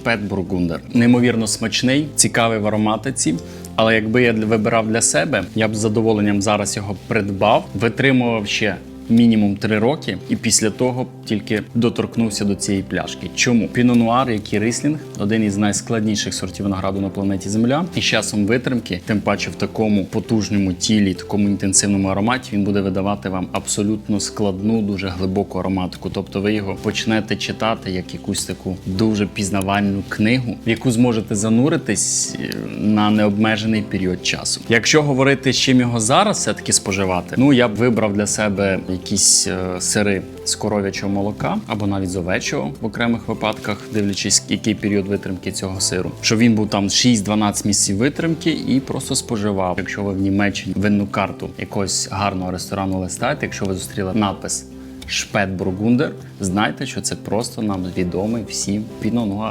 Шпет Бургундер. Неймовірно смачний, цікавий в ароматиці. Але якби я вибирав для себе, я б з задоволенням зараз його придбав, витримував ще мінімум 3 роки, і після того тільки доторкнувся до цієї пляшки. Чому Піно Нуар, як і рислінг, один із найскладніших сортів винограду на планеті Земля, і з часом витримки, тим паче в такому потужному тілі, такому інтенсивному ароматі, він буде видавати вам абсолютно складну, дуже глибоку ароматику. Тобто ви його почнете читати як якусь таку дуже пізнавальну книгу, в яку зможете зануритись е, на необмежений період часу. Якщо говорити, з чим його зараз все-таки споживати, ну я б вибрав для себе якісь е, сири з коров'ячого молока або навіть з овечого в окремих випадках, дивлячись, який період витримки цього сиру, щоб він був там 6-12 місяців витримки і просто споживав. Якщо ви в Німеччині винну карту якогось гарного ресторану листаєте, якщо ви зустріли напис Шпет Бургундер, знайте, що це просто нам відомий всім піно нуар.